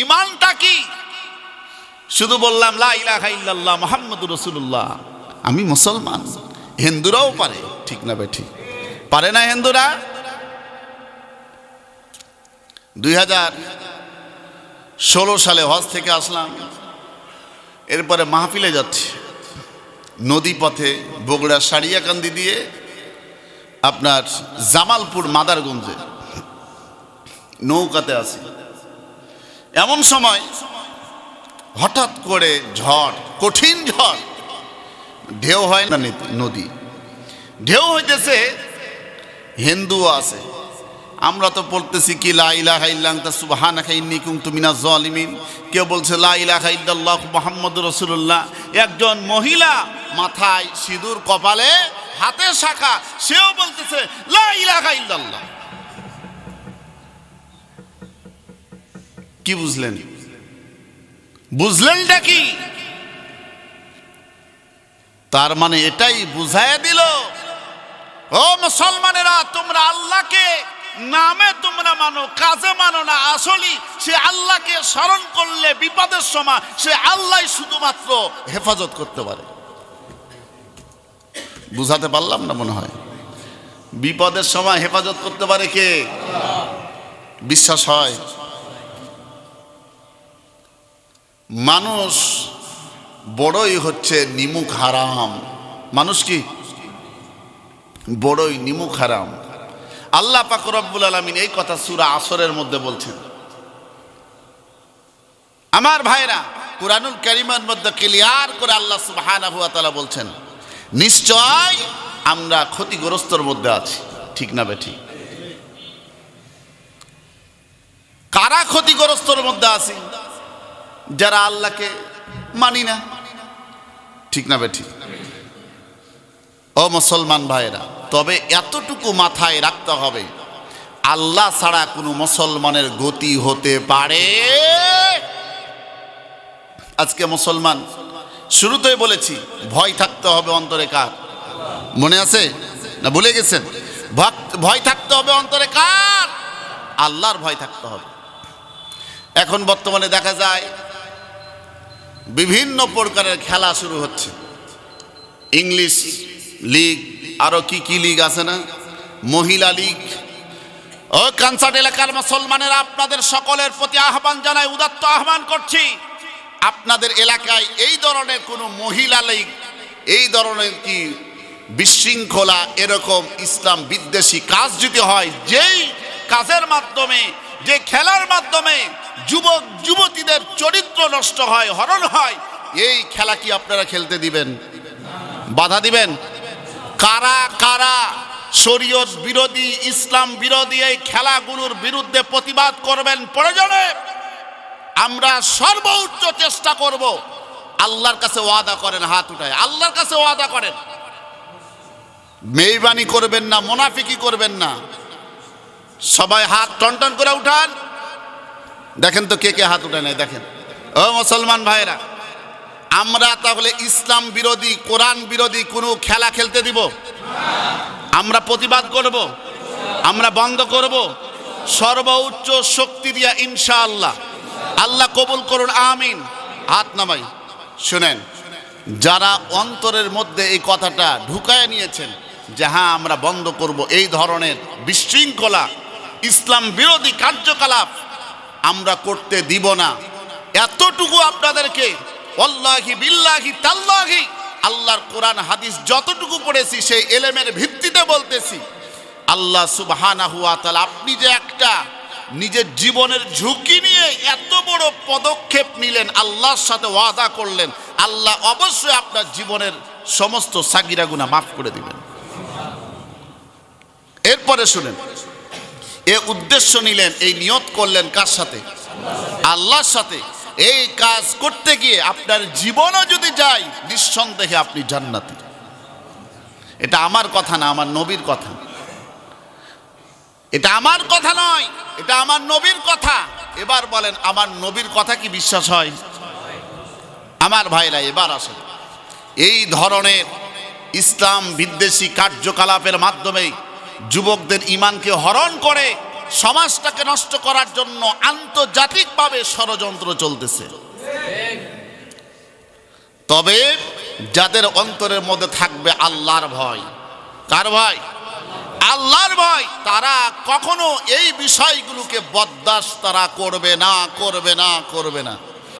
ইমানটা কি? শুধু বললাম, লা ইলাহা ইল্লাল্লাহ মুহাম্মাদুর আমি মুসলমান, হিন্দুরাও পারে, ঠিক না বেঠি পারে না হিন্দুরা? দুই হাজার ষোলো সালে হজ থেকে আসলাম, এরপরে মাহফিলে যাচ্ছি। নদী পথে বগুড়া সারিয়াকান্দি দিয়ে আপনার জামালপুর মাদারগঞ্জে নৌকাতে আছি। এমন সময় হঠাৎ করে ঝড়, কঠিন ঝড়, ঢেউ হয় না নদী ঢেউ হইতেছে, হিন্দুও আছে। আমরা তো পড়তেছি কি, লা ইলাহা ইল্লা আনতা সুবহানাকা ইন্নী কুনতু মিনাজ জালিমিন। কেউ বলছে, লা ইলাহা ইল্লাল্লাহ মুহাম্মাদুর রাসূলুল্লাহ। একজন মহিলা মাথায় সিঁদুর কপালে হাতে শাখা, সেও বলতেছে, লা ইলাহা ইল্লাল্লাহ। কি বুঝলেন? বুঝলেনটা কি? তার মানে এটাই বুঝায় দিল, ও মুসলমানেরা, তোমরা আল্লাহকে নামে তোমরা মানো, কাজে মানো না। আসলি সে আল্লাহকে স্মরণ করলে বিপদের সময় সে আল্লাহ শুধুমাত্র হেফাজত করতে পারে। বুঝাতে পারলাম না মনে হয়? বিপদের সময় হেফাজত করতে পারে কে? বিশ্বাস হয়। মানুষ বড়ই হচ্ছে নিমুখ হারাম। মানুষ কি? বড়ই নিমুখ হারাম। আল্লাহ পাক রব্বুল আলমিন এই কথা সুরা আসরের মধ্যে বলছেন। আমার ভাইরা, কুরআনুল কারিমের মধ্যে ক্লিয়ার করে আল্লাহ সুবহানাহু ওয়া তাআলা বলছেন, নিশ্চয় আমরা ক্ষতিগ্রস্তর মধ্যে আছি। ঠিক না বেঠি কারা ক্ষতিগ্রস্তর মধ্যে আছি? যারা আল্লাহকে মানি না। ঠিক না বেঠি? ও মুসলমান ভাইরা তবে এতটুকু মাথায় রাখতে হবে, আল্লাহ ছাড়া কোনো মুসলমানের গতি হতে পারে। আজকে মুসলমান, শুরুতেই বলেছি, ভয় থাকতে হবে অন্তরে কার? মনে আছে? না ভুলে গেছেন? ভয় থাকতে হবে অন্তরে কার? আল্লাহর ভয় থাকতে হবে। এখন বর্তমানে দেখা যায় বিভিন্ন প্রকারের খেলা শুরু হচ্ছে। ইংলিশ লিগ, আরও কি কি লিগ আছে না? মহিলা লিগ। ও কানসার্ট এলাকার মুসলমানেরা আপনাদের সকলের প্রতি আহ্বান জানাই উদাত্ত আহ্বান করছি। আপনাদের এলাকায় এই ধরনের কোনো মহিলা লীগ, এই ধরনের কি বিশৃঙ্খলা, এরকম ইসলাম বিদ্বেষী কাজ যদি হয়, যেই কাজের মাধ্যমে যে খেলার মাধ্যমে যুবক, যুবতীদের চরিত্র নষ্ট হয়, হরণ হয়, এই খেলা কি আপনারা খেলতে দিবেন? বাধা দিবেন? কারা কারা শরীয়ত বিরোধী, ইসলাম বিরোধী এই খেলাগুলোর বিরুদ্ধে প্রতিবাদ করবেন প্রয়োজনে? আমরা সর্বোচ্চ চেষ্টা করব। আল্লাহর কাছে ওয়াদা করেন, হাত উঠায়। আল্লাহর কাছে ওয়াদা করেন। মেহবানি করবেন না, মোনাফিকি করবেন না। সবাই হাত টনটন করে উঠান। দেখেন তো কে কে হাত উঠে নাই, দেখেন। ও মুসলমান ভাইরা আমরা তাহলে ইসলাম বিরোধী, কোরআন বিরোধী কোনো খেলা খেলতে দিব? আমরা প্রতিবাদ করব? আমরা বন্ধ করব? সর্বোচ্চ শক্তি দিয়া ইনশাআল্লাহ। আল্লাহ কবুল করুন, আমিন। হাত নামাই। শুনেন, যারা অন্তরের মধ্যে এই কথাটা ঢুকায় নিয়েছেন যে হ্যাঁ আমরা বন্ধ করব, এই ধরনের বিশৃঙ্খলা ইসলাম বিরোধী কার্যকলাপ আমরা করতে দিব না। এতটুকু আপনাদেরকে অল্লাহি বিল্লাহি আল্লাহর কোরআন হাদিস যতটুকু পড়েছি, সেই এলেমের ভিত্তিতে বলতেছি। আল্লাহ তাআলা আপনি যে একটা নিজের জীবনের ঝুঁকি নিয়ে এত বড় পদক্ষেপ নিলেন, আল্লাহর সাথে ওয়াদা করলেন, আল্লাহ অবশ্যই আপনার জীবনের সমস্ত সাগিরা গুনাহ মাফ করে দিবেন। এরপরে শুনেন। এ উদ্দেশ্য নিলেন, এই নিয়ত করলেন কার সাথে? আল্লাহর সাথে। এই কাজ করতে গিয়ে আপনার জীবনও যদি যায়, নিঃসন্দেহে আপনি জান্নাতি। এটা আমার কথা না, আমার নবীর কথা। এটা আমার কথা নয়, এটা আমার নবীর কথা। এবার বলেন, আমার নবীর কথা কি বিশ্বাস হয়? আমার ভাইরা, এবার আসেন। এই ধরনের ইসলাম বিদ্বেষী কার্যকলাপের মাধ্যমে যুবকদের ইমানকে হরণ করে সমাজটাকে নষ্ট করার জন্য আন্তর্জাতিকভাবে ষড়যন্ত্র চলতেছে। তবে যাদের অন্তরের মধ্যে থাকবে আল্লাহর ভয়, কার ভয়? আল্লাহর ভয়। তারা কখনো এই বিষয়গুলোকে বরদাস্ত তারা করবে না করবে না করবে না।